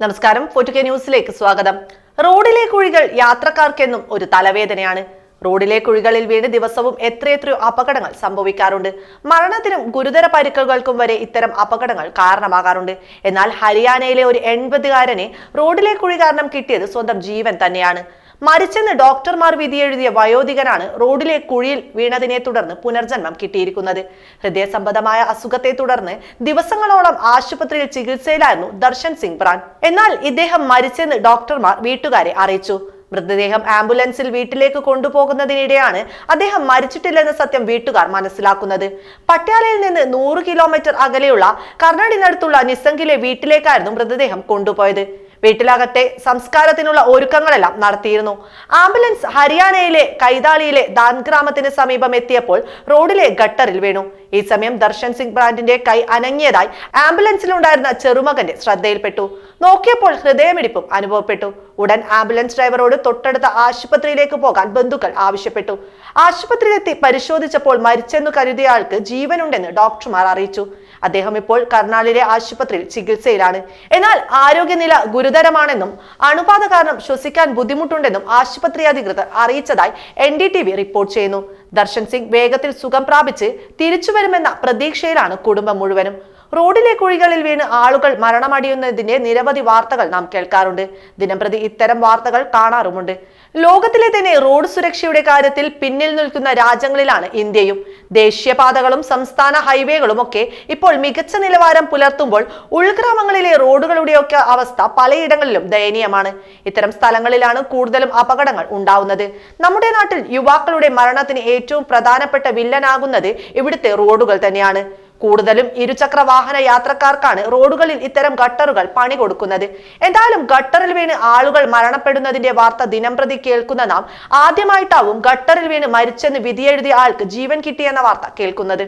നമസ്കാരം. ഫോർട്ടുകെ ന്യൂസിലേക്ക് സ്വാഗതം. റോഡിലെ കുഴികൾ യാത്രക്കാർക്കെന്നും ഒരു തലവേദനയാണ്. റോഡിലെ കുഴികളിൽ വീണ് ദിവസവും എത്രയെത്രയോ അപകടങ്ങൾ സംഭവിക്കാറുണ്ട്. മരണത്തിനും ഗുരുതര പരിക്കുകൾക്കും വരെ ഇത്തരം അപകടങ്ങൾ കാരണമാകാറുണ്ട്. എന്നാൽ ഹരിയാനയിലെ ഒരു എൺപതുകാരനെ റോഡിലെ കുഴി കാരണം കിട്ടിയത് സ്വന്തം ജീവൻ തന്നെയാണ്. മരിച്ചെന്ന് ഡോക്ടർമാർ വിധിയെഴുതിയ വയോധികനാണ് റോഡിലെ കുഴിയിൽ വീണതിനെ തുടർന്ന് പുനർജന്മം കിട്ടിയിരിക്കുന്നത്. ഹൃദയ സംബന്ധമായ അസുഖത്തെ തുടർന്ന് ദിവസങ്ങളോളം ആശുപത്രിയിൽ ചികിത്സയിലായിരുന്നു ദർശൻ സിംഗ് പ്രാൻ. എന്നാൽ ഇദ്ദേഹം മരിച്ചെന്ന് ഡോക്ടർമാർ വീട്ടുകാരെ അറിയിച്ചു. മൃതദേഹം ആംബുലൻസിൽ വീട്ടിലേക്ക് കൊണ്ടുപോകുന്നതിനിടെയാണ് അദ്ദേഹം മരിച്ചിട്ടില്ലെന്ന സത്യം വീട്ടുകാർ മനസ്സിലാക്കുന്നത്. പട്യാലയിൽ നിന്ന് നൂറ് കിലോമീറ്റർ അകലെയുള്ള കർണാടിനടുത്തുള്ള നിസംഗിലെ വീട്ടിലേക്കായിരുന്നു മൃതദേഹം കൊണ്ടുപോയത്. വീട്ടിലകത്തെ സംസ്കാരത്തിനുള്ള ഒരുക്കങ്ങളെല്ലാം നടത്തിയിരുന്നു. ആംബുലൻസ് ഹരിയാനയിലെ കൈതാളിയിലെ ദാൻ ഗ്രാമത്തിന് സമീപം എത്തിയപ്പോൾ റോഡിലെ ഗട്ടറിൽ വീണു. ഈ സമയം ദർശൻ സിംഗ് ബ്രാൻഡിന്റെ കൈ അനങ്ങിയതായി ആംബുലൻസിലുണ്ടായിരുന്ന ചെറുമകന്റെ ശ്രദ്ധയിൽപ്പെട്ടു. നോക്കിയപ്പോൾ ഹൃദയമിടിപ്പും അനുഭവപ്പെട്ടു. ഉടൻ ആംബുലൻസ് ഡ്രൈവറോട് തൊട്ടടുത്ത ആശുപത്രിയിലേക്ക് പോകാൻ ബന്ധുക്കൾ ആവശ്യപ്പെട്ടു. ആശുപത്രിയിലെത്തി പരിശോധിച്ചപ്പോൾ മരിച്ചെന്നു കരുതിയ ആൾക്ക് ജീവനുണ്ടെന്ന് ഡോക്ടർമാർ അറിയിച്ചു. അദ്ദേഹം ഇപ്പോൾ കർണാലിലെ ആശുപത്രിയിൽ ചികിത്സയിലാണ്. എന്നാൽ ആരോഗ്യനില ഗുരുതരമാണെന്നും അണുബാധ കാരണം ശ്വസിക്കാൻ ബുദ്ധിമുട്ടുണ്ടെന്നും ആശുപത്രി അധികൃതർ അറിയിച്ചതായി N D T V report ചെയ്യുന്നു. ദർശൻ സിംഗ് വേഗത്തിൽ സുഖം പ്രാപിച്ച് തിരിച്ചു വരുമെന്ന പ്രതീക്ഷയിലാണ് കുടുംബം മുഴുവനും. റോഡിലെ കുഴികളിൽ വീണ് ആളുകൾ മരണമടിയുന്നതിന്റെ നിരവധി വാർത്തകൾ നാം കേൾക്കാറുണ്ട്. ദിനംപ്രതി ഇത്തരം വാർത്തകൾ കാണാറുമുണ്ട്. ലോകത്തിലെ തന്നെ റോഡ് സുരക്ഷയുടെ കാര്യത്തിൽ പിന്നിൽ നിൽക്കുന്ന രാജ്യങ്ങളിലാണ് ഇന്ത്യയും. ദേശീയപാതകളും സംസ്ഥാന ഹൈവേകളും ഒക്കെ ഇപ്പോൾ മികച്ച നിലവാരം പുലർത്തുമ്പോൾ ഉൾഗ്രാമങ്ങളിലെ റോഡുകളുടെയൊക്കെ അവസ്ഥ പലയിടങ്ങളിലും ദയനീയമാണ്. ഇത്തരം സ്ഥലങ്ങളിലാണ് കൂടുതലും അപകടങ്ങൾ ഉണ്ടാവുന്നത്. നമ്മുടെ നാട്ടിൽ യുവാക്കളുടെ മരണത്തിന് ഏറ്റവും പ്രധാനപ്പെട്ട വില്ലനാകുന്നത് ഇവിടുത്തെ റോഡുകൾ തന്നെയാണ്. കൂടുതലും ഇരുചക്ര വാഹന യാത്രക്കാർക്കാണ് റോഡുകളിൽ ഇത്തരം ഗട്ടറുകൾ പണി കൊടുക്കുന്നത്. എന്തായാലും ഗട്ടറിൽ വീണ് ആളുകൾ മരണപ്പെടുന്നതിന്റെ വാർത്ത ദിനംപ്രതി കേൾക്കുന്ന നാം ആദ്യമായിട്ടാവും ഗട്ടറിൽ വീണ് മരിച്ചെന്ന് വിധിയെഴുതിയ ആൾക്ക് ജീവൻ കിട്ടിയെന്ന വാർത്ത കേൾക്കുന്നത്.